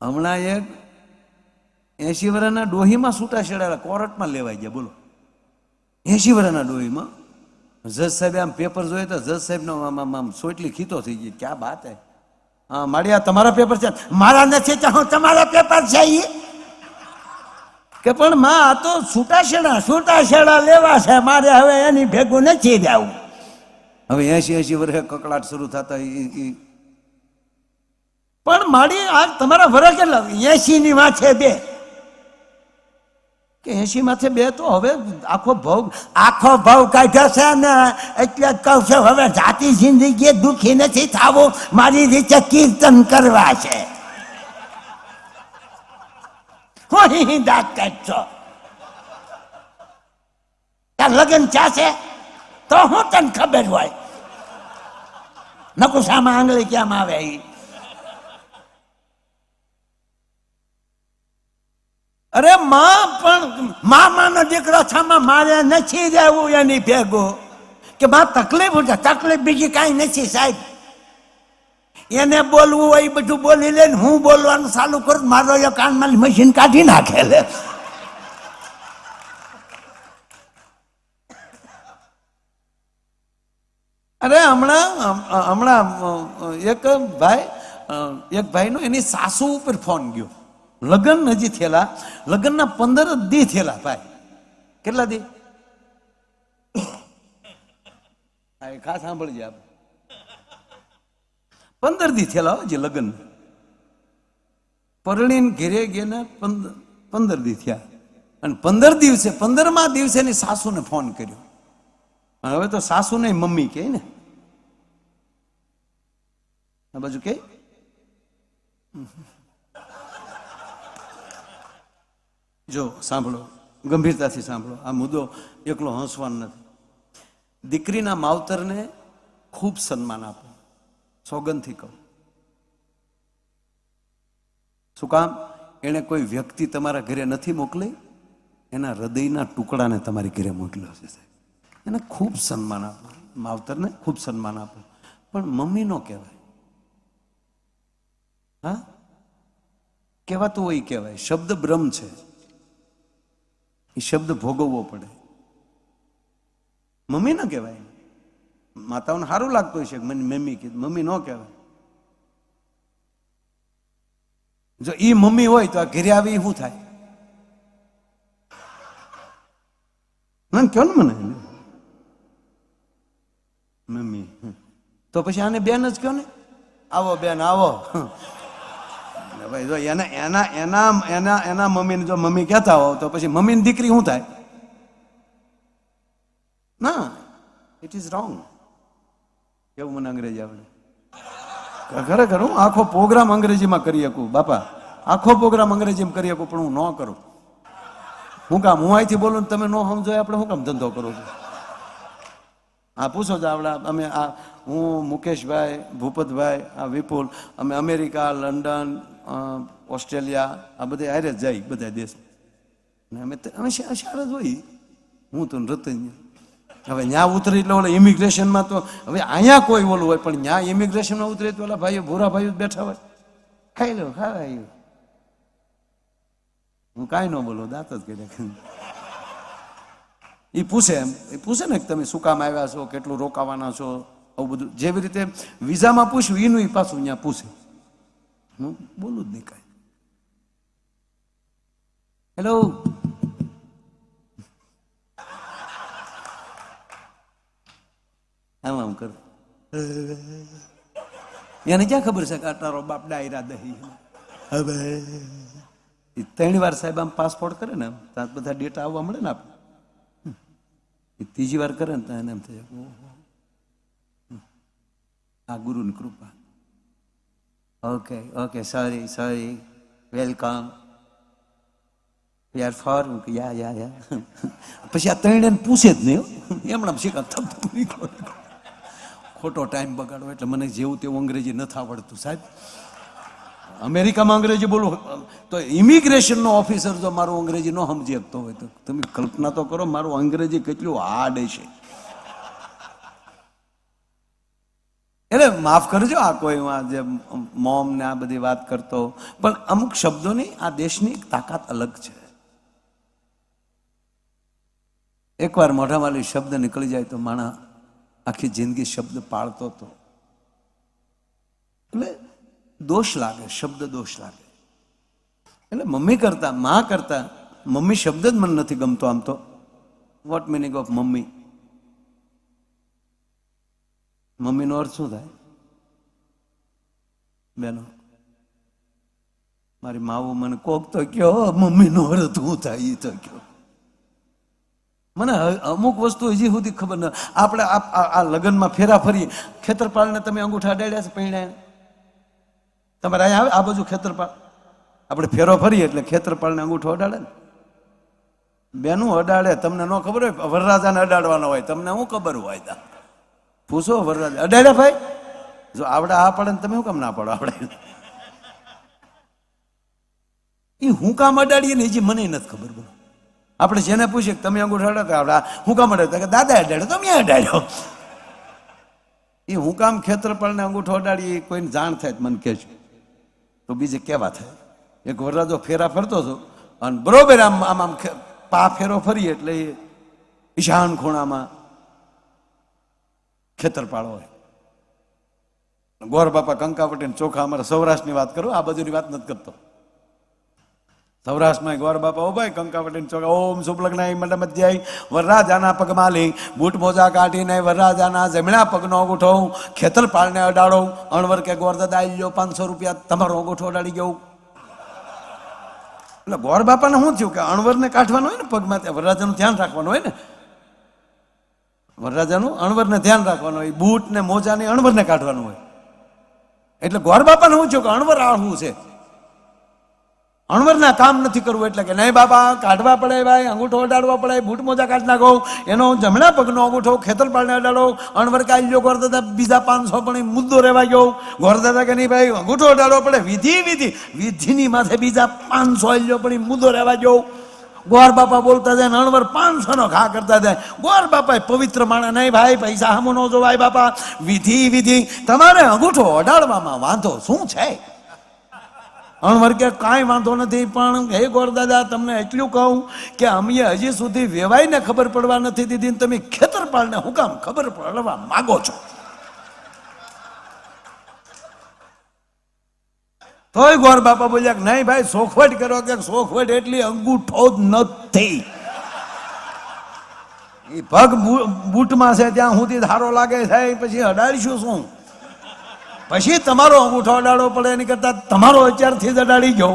હમણાં એક એસી વર્ષના ડોહીમાં છૂટા છેડાયેલા કોર્ટમાં લેવાઈ ગયા, બોલો. એસી વર્ષના ડોહીમાં. જજ સાહેબે આમ પેપર જોયે તો જજ સાહેબનો આમ આમ સોટલી ખીતો થઈ ગઈ ક્યાં બાત હે? હા માળિયા તમારા પેપર છે. મારા નથી, તો હું તમારા પેપર છે એ કે પણ માં, આ તો છૂટા છેડા છૂટા છેડા લેવા છે. મારે હવે એની ભેગું નથી જવું હવે એસી એસી વર્ષે કકડાટ શરૂ થતા ઈ પણ મારી આ તમારા વરસ કેટલા? એસી ની માથે બે. કે એસી માથે બે તો હવે આખો ભાવ આખો ભાવ કાઢ્યો છે ને, એટલે જ કહું છું, હવે જાતિ જિંદગી દુખી નથી થવું, મારી રીતે કીર્તન કરવા છે. હું દાંત કાઢશો તાર લગ્ન છે, તો હું તને ખબર હોય. નકુશામાં આંગળી કેમ આવે ઈ? અરે માં પણ મામાનો દીકરો છામાં મારે નથી રહેવું એની ભેગો. કે માં તકલીફ છે, તકલીફ બીજી કાંઈ નથી સાહેબ. એને બોલવું હોય બધું બોલી લે હું બોલવાનું ચાલુ કરું, મારો એ કાનમાં મશીન કાઢી નાખે લે. અરે હમણાં હમણાં એક ભાઈ એક ભાઈનો એની સાસુ ઉપર ફોન ગયો. લગ્ન હજી થયેલા, લગ્નના પંદર જ દી થયેલા ભાઈ. કેટલા દી? ખાસ સાંભળજે આપ. પંદર દી થયેલા હોય હજી લગ્ન. પરણીને ઘેરે ગયા પંદર દી થયા. અને પંદર દિવસે, પંદરમા દિવસે એની સાસુને ફોન કર્યો. હવે તો સાસુ ને મમ્મી કે ને. આ બાજુ કે જો, સાંભળો, ગંભીરતાથી સાંભળો, આ મુદ્દો એકલો હસવાનો નથી. દીકરીના માવતરને ખૂબ સન્માન આપો, સોગંદથી કહો. શું કામ? એણે કોઈ વ્યક્તિ તમારા ઘરે નથી મોકલી? એના હૃદયના ટુકડાને તમારી ઘરે મોકલ્યો છે એને ખૂબ સન્માન આપો, માવતરને ખૂબ સન્માન આપો. પણ મમ્મી નો કહેવાય. હા? કહેવાતું હોય કહેવાય. શબ્દ બ્રહ્મ છે. એ શબ્દ ભોગવવો પડે. મમ્મી ન કહેવાય. માતાઓને સારું લાગતું હશે મને મમ્મી કીધું. મમ્મી ન કહેવાય. જો એ મમ્મી હોય તો આ ઘેરે આવી શું થાય? મને કયો ને મને? મમ્મી. તો પછી આને બેન જ કયો ને? આવો બેન, આવો. ભાઈ, જો એના એના એના એના એના મમ્મીને જો મમ્મી કહેતા હો તો પછી મમ્મીની દીકરી શું થાય? ના ઇટ ઇઝ રોંગ કેવું મને અંગ્રેજી આવડે? ખરેખર હું આખો પ્રોગ્રામ અંગ્રેજીમાં કરી શકું, બાપા. આખો પ્રોગ્રામ અંગ્રેજીમાં કરી શકું, પણ હું ન કરું. હું કામ, હું અહીંથી બોલું તમે ન સમજો, આપણે શું કામ ધંધો કરું છું? હા પૂછો જ આવડા, અમે આ, હું મુકેશભાઈ, ભૂપતભાઈ, આ વિપુલ, અમે અમેરિકા, લંડન ઓસ્ટ્રેલિયા, આ બધા હારે જાય બધા દેશ ને અમે અમે શાર જ હોય. હું તો રતન હવે ન્યા ઉતરે એટલે ઓલા ઇમિગ્રેશનમાં તો હવે અહીંયા કોઈ ઓલું હોય, પણ ન્યા ઇમિગ્રેશનમાં ઉતરે તો ઓલા ભાઈઓ, ભૂરા ભાઈઓ બેઠા હોય. ખાઈ લો ખાવાય હું કાંઈ ન બોલું, દાંત જ કરી. એ પૂછે એમ, એ પૂછે ને કે તમે શું કામ આવ્યા છો, કેટલું રોકાવાના છો, આવું બધું. જેવી રીતે વિઝામાં પૂછ્યું એનું એ પાછું અહીંયા પૂછે. હું બોલું જ નહીં કાંઈ હેલો આમ આમ કર એને ક્યાં ખબર છે કે તારો બાપ ડાયરા દહી હવે એ ત્રણ વાર સાહેબ આમ પાસપોર્ટ કરે ને ત્યાં બધા ડેટા આવવા મળે ને આપણે એ ત્રીજી વાર કરે ને ત્યાં એને એમ થાય આ ગુરુની કૃપા okay okay sorry sorry welcome યાર ફોર યા યા યા પછી આ ત્રણે એને પૂછે જ નહીં એમણે શીખા થપ થપ નીકળો નીકળો. ખોટો ટાઈમ બગાડો એટલે મને જેવું તેવું અંગ્રેજી નથી આવડતું, સાહેબ. અમેરિકામાં અંગ્રેજી બોલું. તો ઇમિગ્રેશનનો ઓફિસર જો મારું અંગ્રેજી ન સમજી શકતો હોય તો તમે કલ્પના તો કરો, મારું અંગ્રેજી કેટલું હાર્ડ છે. એટલે માફ કરજો, આ કોઈ જે મોમ ને આ બધી વાત કરતો પણ અમુક શબ્દોની આ દેશની તાકાત અલગ છે. એકવાર મોઢામાંથી શબ્દ નીકળી જાય તો માણસ આખી જિંદગી શબ્દ પાળતો હતો એટલે દોષ લાગે, શબ્દ દોષ લાગે. એટલે મમ્મી કરતા, માં કરતા, મમ્મી શબ્દ જ મને નથી ગમતો આમ તો. What meaning of mummy? મમ્મીનો અર્થ શું થાય? બેનો, મારી માવું મને કોક તો કયો મમ્મીનો અર્થ શું થાય? એ તો કયો મને અમુક વસ્તુ હજી સુધી ખબર ન, આપણે આ લગ્નમાં ફેરા ફરીએ ખેતરપાળને તમે અંગૂઠા અડાડ્યા છે પૈણાને તમારે અહીંયા આવે? આ બાજુ ખેતરપાળ? આપણે ફેરો ફરીએ એટલે ખેતરપાળને અંગૂઠો અડાડે ને? બેનું અડાડે, તમને ન ખબર હોય, વરરાજાને અડાડવાનો હોય, તમને શું ખબર હોય તા પૂછો, વરરાજ. અડાડ્યા ભાઈ, જો આવડે આ પડે ને તમે શું કામ ના પડો આપણે એ હું કામ અડાડીએ ને હજી મને નથી ખબર બોલો. આપણે જેને પૂછીએ કે તમે અંગૂઠા અડાડતા આવડે હું કામ અડાડતા કે દાદા અડાડ્યો તમે અડાડ્યો એ હું કામ ખેતરપાળને અંગૂઠો અડાડીએ કોઈને જાણ થાય મને કહેજો. તો બીજે કેવા થાય? એક વરરાજો ફેરા ફરતો હતો અને બરોબર આમ આમ આમ પા ફેરો ફરીએ એટલે ઈશાન ખૂણામાં ખેતરપાળ હોય. ગોર બાપા કંકાવટી ચોખા અમારા સૌરાષ્ટ્રની વાત કરું, આ બાજુની વાત નથી કરતો. સૌરાષ્ટ્રમાં ગોર બાપા ઓ ભાઈ કંકાવટી ચોખા, ઓમ સુપલગ્નાય મંડ મધ્યાય વરરાજાના પગમાં લઈ બૂટ મોજા કાઢીને વરરાજાના જમણા પગનો અંગૂઠો ખેતરપાળને અડાડો. અણવર કે ગોર દાદા આવી ગયો પાંચસો રૂપિયા, તમારો અંગૂઠો અડાડી ગયો. એટલે ગોર બાપાને શું થયું કે અણવરને કાઢવાનું હોય ને પગમાં, ત્યાં વરરાજાનું ધ્યાન રાખવાનું હોય ને? વરરાજાનું અણવરને ધ્યાન રાખવાનું હોય. બૂટ ને મોજાને અણવરને કાઢવાનું હોય. એટલે ગોર બાપાને શું છું કે અણવર આળવું છે. અણવરના કામ નથી કરવું એટલે કે નહીં બાપા, કાઢવા પડે ભાઈ, અંગૂઠો અડાડવા પડે, બૂટ મોજા કાઢી નાખો, એનો જમણા પગનો અંગૂઠો ખેતરપાળને અડાડો, અણવર કાઢી લ્યો ગોરદાદા બીજા પાંચસો પણ મુદ્દો રહેવા ગયો. ગોરદાદા કે નહીં ભાઈ, અંગૂઠો અડાડવો પડે, વિધિ વિધિ. વિધિની માથે બીજા પાંચસો લ્યો પણ મુદ્દો રહેવા ગયો. ગોર બાપા બોલતા જાય અણવર પાંચસો નો ઘા કરતા જાય. ગોર બાપા પવિત્ર માણા નહીં ભાઈ, પૈસા હમું નો જોવાય બાપા. વિધિ વિધિ. તમારે અંગૂઠો અડાડવામાં વાંધો શું છે? અણવર કે કાંઈ વાંધો નથી, પણ હે ગોરદાદા તમને એટલું કહું કે અમે હજી સુધી વેવાઈને ખબર પડવા નથી દીધી તમે ખેતરપાળને હું કામ ખબર પડવા માગો છો. તોય ગોર બાપા બોલ્યા કે નહીં ભાઈ, સોખવટ કરો કે સોખવટ એટલી અંગૂઠો જ નથી. એ પગ બૂટમાં છે, ત્યાં સુધી ધારો લાગે છે પછી અડાડીશું શું? પછી તમારો અંગૂઠો અડાડવો પડે, એની કરતા તમારો અત્યારથી જ અડાડી ગયો.